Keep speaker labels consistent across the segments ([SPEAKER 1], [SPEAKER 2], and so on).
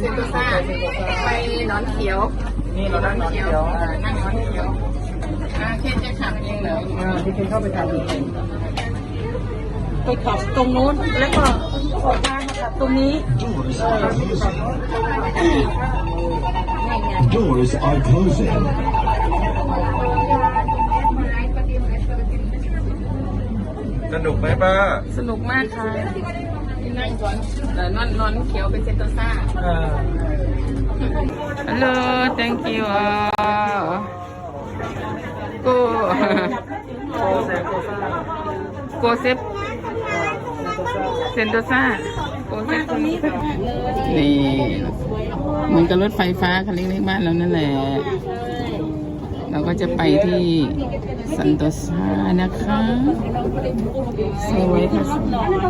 [SPEAKER 1] เซนโตซ่าไปหนอนเขียว
[SPEAKER 2] นี่เรานั่งนอนเดียว
[SPEAKER 1] เออนั่งหนอนเขียวอ่าเคนจะขับเองเหรอ
[SPEAKER 2] อ่าที่คุณเข้าไปทำเอง
[SPEAKER 3] ไปขับตรงนู้นแล้วก็ออกมาขับตรงนี้
[SPEAKER 4] Doors are closing.
[SPEAKER 5] สนุกไหมป้า
[SPEAKER 1] สนุกมากค่ะที่ นั่งก่อนนอนนอนเขียวเป็นเซนโตซ่า
[SPEAKER 2] อ่า
[SPEAKER 1] Hello thank you all go
[SPEAKER 2] โอแซโกซ่า
[SPEAKER 1] go save เซนโตซ่า go save นี่เหมือนกับรถไฟฟ้าคันเล็กๆบ้านเรานั่นแหละเราก็จะไปที่ซันโตซานะคะสวยค่ะสวย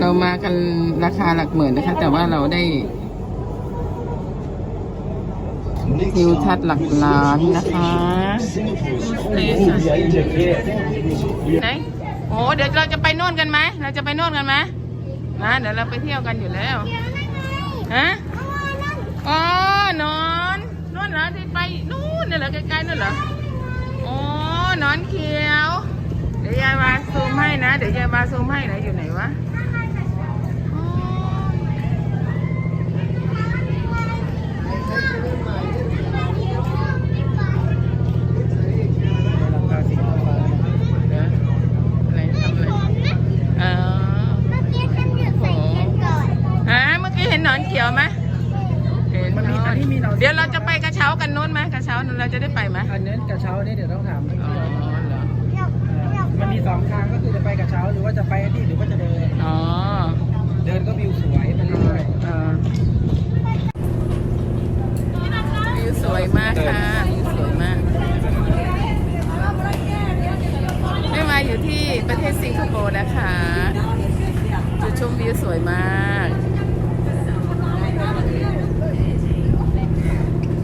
[SPEAKER 1] เรามากันราคาหลักหมื่นนะคะ แต่ว่าเราได้ทิวทัศน์หลักล้านนะคะไหนโอ้เดี๋ยวเราจะไปโน่นกันไหมเราจะไปโน่นกันไหมนะเดี๋ยวเราไปเที่ยวกันอยู่แล้วฮะอ๋อนอนนอนเหรอที่ไปนู่นน่เหรอใกล้ๆนั่นเหรออนอนเขียว เดี๋ยวยายมาซูมให้นะ เดี๋ยวยายมาซูมให้นะอยู่ไหนวะอ๋อ
[SPEAKER 2] ราคาสีฟ้า
[SPEAKER 1] เดี๋ยวอะไรทำอะไรอ๋อ
[SPEAKER 6] เมื่อกี้ฉันหยุดใส่เช็ดก่อน
[SPEAKER 1] ฮะเมื่อกี้เห็นหนอนเขียวไหมเห็น
[SPEAKER 2] มันมีอันที่มีเรา
[SPEAKER 1] เดี๋ยวเราจะไปกระเช้ากันนู้นไหมกระเช้านู้นเราจะได้ไปไหม
[SPEAKER 2] อันนี้กระเช้านี่เดี๋ยวต้องถาม
[SPEAKER 1] อ๋อเหรอ
[SPEAKER 2] มันมีสองทางก็ เช้าหรือว่าจะไปนี่หรือว่าจะเดิน
[SPEAKER 1] อ๋อ
[SPEAKER 2] เดินก็วิวสวยไปเรื่อย
[SPEAKER 1] เออวิวสวยมากค่ะวิวสวยมากไม่มาอยู่ที่ประเทศสิงคโปร์นะคะ จุดชมวิวสวยมาก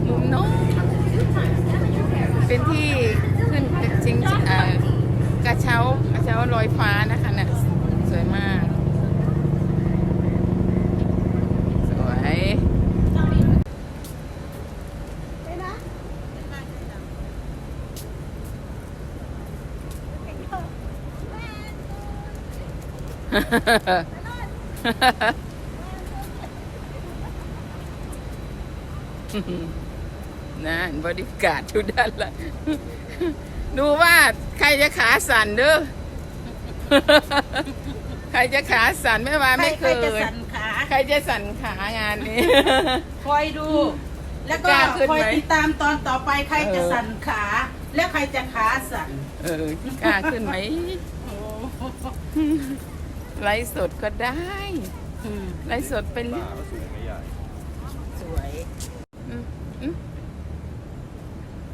[SPEAKER 1] มุมโน้นเป็นที่ขึ้นเป็นจริงเอ่อกระเช้ากระเช้าลอยฟ้านะคะน่ะสวยมาก สวย นั่นบริการทุด้านหละดูว่าใครจะขาสั่นเด้อใครจะขาสั่นไม่ว่า
[SPEAKER 3] ใคร
[SPEAKER 1] ไม่
[SPEAKER 3] ใค
[SPEAKER 1] เค
[SPEAKER 3] ร
[SPEAKER 1] ย
[SPEAKER 3] จะสั่นขา
[SPEAKER 1] ใครจะสั่นขางานนี้
[SPEAKER 3] คอยดู แล้วก็
[SPEAKER 1] กล้าขึ้น
[SPEAKER 3] คอย
[SPEAKER 1] ไหม
[SPEAKER 3] ติดตามตอนต่อไปใครจะ
[SPEAKER 1] เออ
[SPEAKER 3] สั่นขา แล้วใครจะขาสั่น
[SPEAKER 1] เออกล้าขึ้นไหม ไลฟ์สดก็ได้
[SPEAKER 3] อืม
[SPEAKER 1] ไลฟ์สดไปเลย
[SPEAKER 3] สวย
[SPEAKER 1] อืมอืม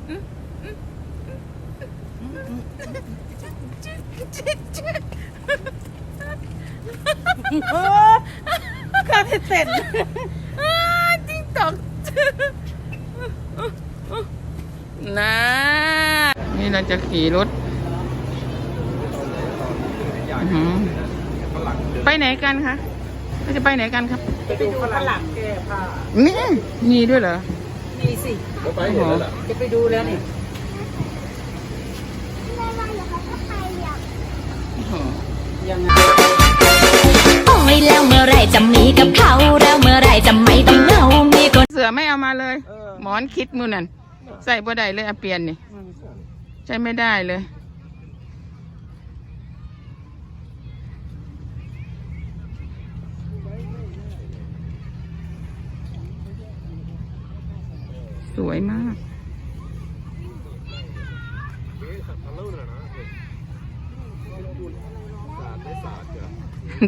[SPEAKER 1] อืมอืมอืม
[SPEAKER 3] ก็เสร็จ
[SPEAKER 1] อ่าติ๊กตอกนะนี่เราจะขี่รถ อื้อหือ ไปไหนกันคะเราจะไปไหนกันครับ
[SPEAKER 2] ๆไปดูฝรั่งแก้ผ้า
[SPEAKER 1] นี่มีด้วยเหรอ
[SPEAKER 3] มีสิ
[SPEAKER 5] ไปเห็นแล้วล่ะ
[SPEAKER 3] จะไปดูแล้วนี่
[SPEAKER 6] ไม่ว่าอย่าเขาก็ไปอยาก
[SPEAKER 1] โอ้โห
[SPEAKER 3] ยังไง
[SPEAKER 7] โอ้ยแล้วเมื่อไรจะมีกับเขาแล้วเมื่อไรจะไม่ต้องเหงามีคน
[SPEAKER 1] เสือไม่เอามาเลย หมอนคิดมือนั่นใส่บ่ได้เลยเอาเปลี่ยนนี่ใช้ไม่ได้เลย วยมาก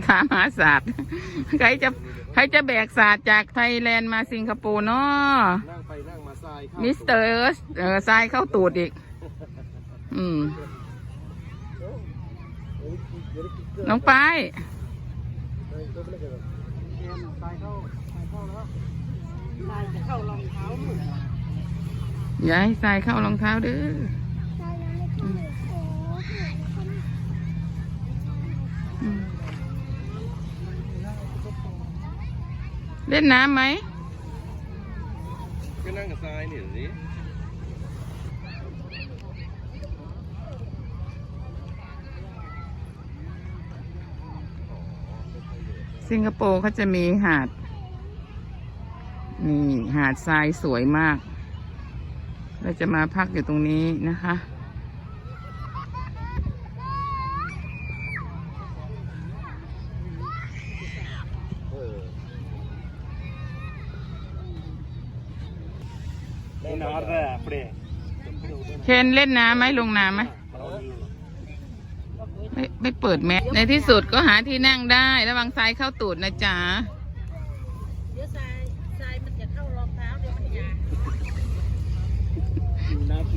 [SPEAKER 1] ถามหาศาสตร์ ใครจะใครจะแบกศาสตร์จากไทยแลนด์มาสิงคโปร์เนาะ
[SPEAKER 5] นั่งไปนั่งมาทรายเข้า
[SPEAKER 1] มิสเตอร์เอิร์ธเออทรายเข้าตูดอีก อืม น้องป้าย
[SPEAKER 3] เข้ารองเท้าลูก
[SPEAKER 1] อย่าให้ทรายเข้ารองเท้าเด้ อ
[SPEAKER 6] ย่าให้ทรายเข้ารองเท้า
[SPEAKER 1] เด้อเล่นน้ำไหม
[SPEAKER 5] ก็นั่งกับทรายนี่สิ
[SPEAKER 1] สิงคโปร์เขาจะมีหาด นี่ หาดทรายสวยมาก เราจะมาพักอยู่ตรงนี้นะคะ เคนเล่นน้ำไหมลงน้ำไหมไม่ไม่เปิดแมสในที่สุดก็หาที่นั่งได้ ระวังทรายเข้าตูดนะจ๊ะ
[SPEAKER 3] เดี๋ยวทรายทรายมันจะเข้ารองเท้าเดี๋ยวมันยา
[SPEAKER 2] น้ำที่เกิดเป็นดักกัน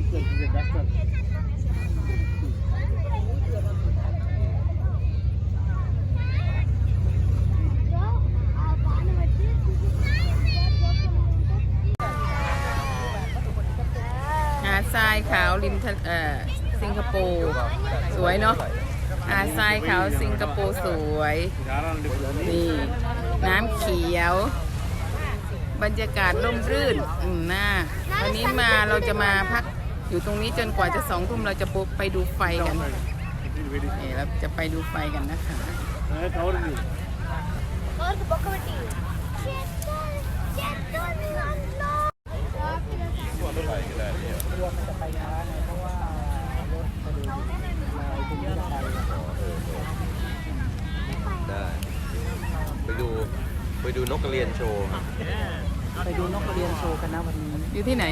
[SPEAKER 1] หาดทรายขาวริมทะเอ่อสิงคโปร์สวยเนาะหาดทรายขาวสิงคโปร์สวย นี่ น้ำเขียว บรรยากาศร่มรื่น อืมน่าวันนี้มาเราจะมาพัก อยู่ตรงนี้จนกว่าจะสองทุ่มเราจะไปดูไฟกันนี่เราจะไปดูไฟกันนะคะ
[SPEAKER 6] Orada bakabilir. Çetin, çetin anne.
[SPEAKER 5] ไปก็ได้เนี่ย
[SPEAKER 2] รวมมันจะไปช้าไงเพราะว่ารถไปดูมาตรงนี้จะไป
[SPEAKER 5] ได้ไปดูไปดูนกกระเรียนโชว์
[SPEAKER 2] ไปดูนกกระเรียนโชว์กันนะวันนี้
[SPEAKER 1] อยู่ที่ไหน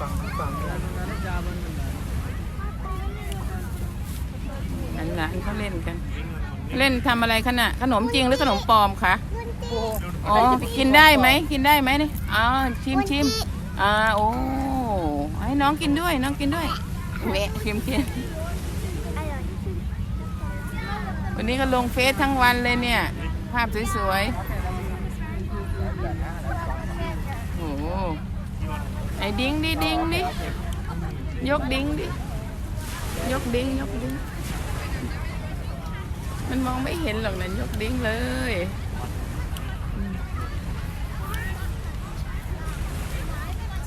[SPEAKER 2] ฟังฟัง
[SPEAKER 1] หลานเขาเล่นกัน เล่นทำอะไรขนาขนมจริงหรือขนมปลอมคะอ๋อกินได้ไหมกินได้ไหมนี่อ๋อชิมชิมอ่าโอ้ให้น้องกินด้วย น้องกินด้วยแหวะชิมชิมวันนี้ก็ลงเฟซทั้งวันเลยเนี่ย ภาพสวยๆโอ้ ไอ้ดิ้งดิดิ้งดิยกดิ้งดิยกดิ้งยกดิ้งมันมองไม่เห็นหรอกนะยกดิ้งเลย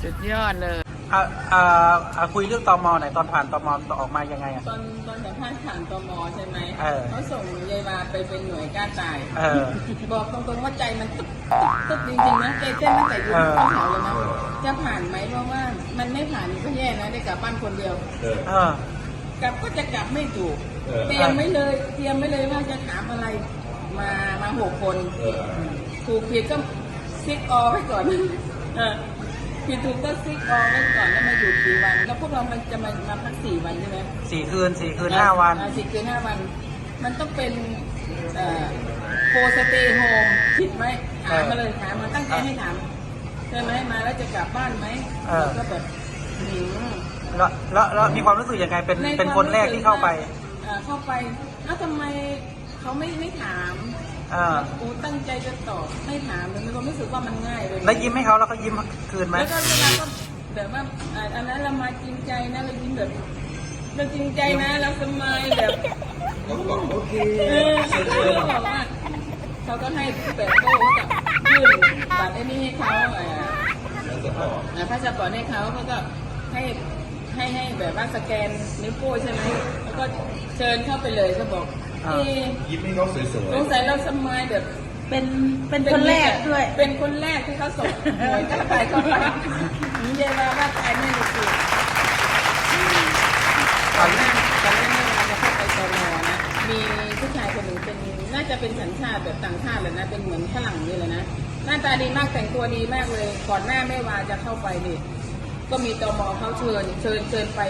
[SPEAKER 1] สุดยอดเลย
[SPEAKER 2] อ่าอ่าอ่าคุยเรื่องตอมอหน่อยตอนผ่านตอมอออกมายังไงอะ
[SPEAKER 1] ตอนตอนสัมภาษณ์ผ่านตมใช่ไหม
[SPEAKER 2] เออ
[SPEAKER 1] เขาส่งยายวาไปเป็นหน่วยกล้าตาย
[SPEAKER 2] เออ
[SPEAKER 1] บอกตรงๆว่าใจมันตึ๊บตึ๊บตึ๊บจริงๆนะใจเต้นตั้งแต่ยืน
[SPEAKER 2] เออ
[SPEAKER 1] เข้าแถวเลยนะจะผ่านไหมเพราะว่ามันไม่ผ่านก็แย่นะได้กลับบ้านคนเดียว
[SPEAKER 5] เออ
[SPEAKER 2] เออ ก
[SPEAKER 1] ลับก็จะกลับไม่ถูก
[SPEAKER 5] เออ
[SPEAKER 1] เตรียมไม่เลยเตรียมไม่เลยว่าจะถามอะไรมามาหกคน
[SPEAKER 5] เออ
[SPEAKER 1] ถูกผิดก็ซิกออไว้ก่อนเออ ผิดถูกก็ซิกออไว้ก่อนแล้วมาอยู่กี่วัน แล้วพวกเรามันจะมามาพักสี่วันใช่ไหม
[SPEAKER 2] สี่คืนสี่คืนห้าวัน
[SPEAKER 1] อ่สี่คืนห้าวัน มันต้องเป็นโฟสเตย์โฮมผิดไหมถามมาเลยถามมาตั้งใจให้ถามใช่ไหมมาแล้วจะกลับบ้านไหม
[SPEAKER 2] เออ
[SPEAKER 1] ก็แบบหืม
[SPEAKER 2] แล้วแล้วแล้วมีความรู้สึกยังไงเป็น
[SPEAKER 1] ใน
[SPEAKER 2] เป็นคนแรกที่เข้าไป
[SPEAKER 1] เอ่อเข้าไป แล้วทำไมเขาไม่ไม่ถาม
[SPEAKER 2] อ่า
[SPEAKER 1] อูตั้งใจจะตอบไม่ถามเลยมีความรู้สึกว่ามันง่ายเลย
[SPEAKER 2] แล้วยิ้มให้เขาแล้วเขายิ้มคืนไหม
[SPEAKER 1] แล้วก็เวลาก็แบบว่าอ่าอันนั้นเรามาจริงใจนะเรายิ้มแบบเราจริงใจนะเราสมายแบบ
[SPEAKER 5] โอเค
[SPEAKER 1] เออเขาก็บอกว่าเขาก็ให้แบบโต้กับยื่นบัตรไอ้นี่ให้เขาเอ่ออ่าพาสปอร์ตให้เขาเขาก็ให้ให้ให้แบบว่าสแกนนิ้วโป้งใช่ไหมแล้วก็เชิญเข้าไปเลยก็บอก เอ๊ะ
[SPEAKER 5] ยิ้มให้เขาสวย
[SPEAKER 1] สงสัยเราสมายแบบ
[SPEAKER 3] เป็นเป็นคนแรกด้วย
[SPEAKER 1] เป็นคนแรกที่เขาส่งหน่วยกล้าตายเข้าไปเยาว่าว่าตายไม่รู้สึกตอนแรกตอนแรกเมื่อวานจะเข้าไปตมนะมีผู้ชายคนหนึ่งเป็นน่าจะเป็นสัญชาติแบบต่างชาติเลยนะ เป็นเหมือนฝรั่งนี่เลยนะหน้าตาดีมากแต่งตัวดีมากเลย ก่อนหน้าแม่วาจะเข้าไปนี่ก็มีตมเขาเชิญ เชิญเชิญไป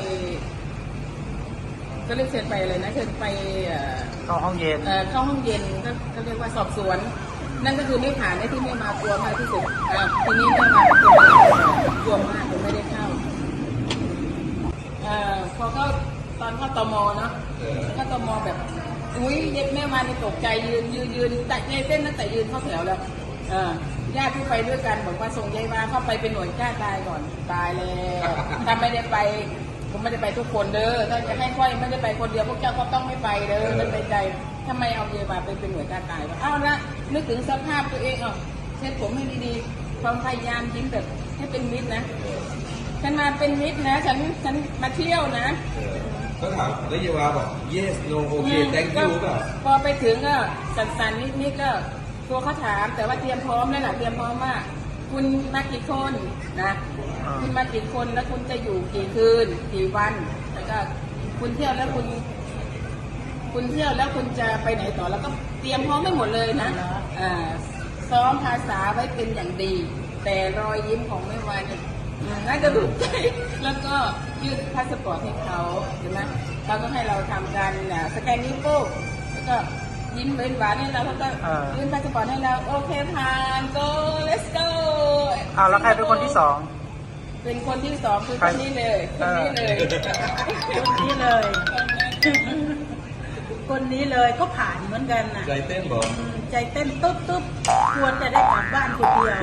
[SPEAKER 1] ก็เรียกเชิญไปอะไรนะเชิญไปเอ่อ
[SPEAKER 2] เข้าห้องเย็น
[SPEAKER 1] เอ่อเข้าห้องเย็นก็เขาเรียกว่าสอบสวน นั่นก็คือไม่ผ่านในที่ไม่มากลัวมากที่สุดอ่าทีนี้ไม่มาเป็นกลัวมากผมไม่ได้เข้าเอ่อพอเข้าตอนเข้าตมเนาะเข้าตมแบบอุ้ยเย็บแม่มาในตกใจยืนยืนยืนตัดในเส้นตั้งแต่ยืนเข้าแถวแล้วเออญาติที่ไปด้วยกันบอกว่าส่งยายมาเข้าไปเป็นหน่วยกล้าตายก่อนตายแล้วถ้าไม่ได้ไป ผมไม่ได้ไปทุกคนเด้อถ้าจะให้ค่อยไม่ได้ไปคนเดียวพวกเจ้าก็ต้องไม่ไปเด้อนั่นในใจทำไมเอาเยาวาไปเป็นหน่วยกล้าตายวะเอาละนึกถึงสภาพตัวเองอะเช็ดผมให้ดีๆความพยายามยิ้มแบบให้เป็นมิตรนะฉันมาเป็นมิตรนะฉันฉันมาเที่ยวนะ
[SPEAKER 5] ก็ถามแล้วเยาวาบอก yes no okay thank you เปล่า
[SPEAKER 1] พอไปถึงก็สั่นๆนิดๆก็ตัวเขาถามแต่ว่าเตรียมพร้อมแล้วล่ะเตรียมพร้อมว่า คุณมากี่คนนะคุณมากี่คนแล้วคุณจะอยู่กี่คืนกี่วัน แล้วก็คุณเที่ยวแล้วคุณ คุณเที่ยวแล้วคุณจะไปไหนต่อแล้วก็เตรียมพร้อมไม่หมดเลยนะอ่าซ้อมภาษาไว้เป็นอย่างดี แต่รอยยิ้มของแม่วานเนี่ยอืมน่าจะถูกใจ แล้วก็ยื่นพาสปอร์ตให้เขาใช่ไหมเขาก็ให้เราทำการอ่าสแกนนิ้วโป้งแล้วก็ยิ้มเว้นหวานให้เราแล้วก็
[SPEAKER 2] อ่ายื่
[SPEAKER 1] ยื่นพาสปอร์ตให้เราโอเคผ่าน go let's go
[SPEAKER 2] อ้าวแล้วใครเป็นคนที่สอง
[SPEAKER 1] เป็นคนที่สองคือคนนี้เลยคนนี้เลย
[SPEAKER 3] คนนี้เลย คนนี้เลยก็ผ่านเหมือนกันน่ะ
[SPEAKER 5] ใจเต้นบอก
[SPEAKER 3] อืมใจเต้นตุ๊บตุ๊บควรจะได้กลับบ้านคนเดียว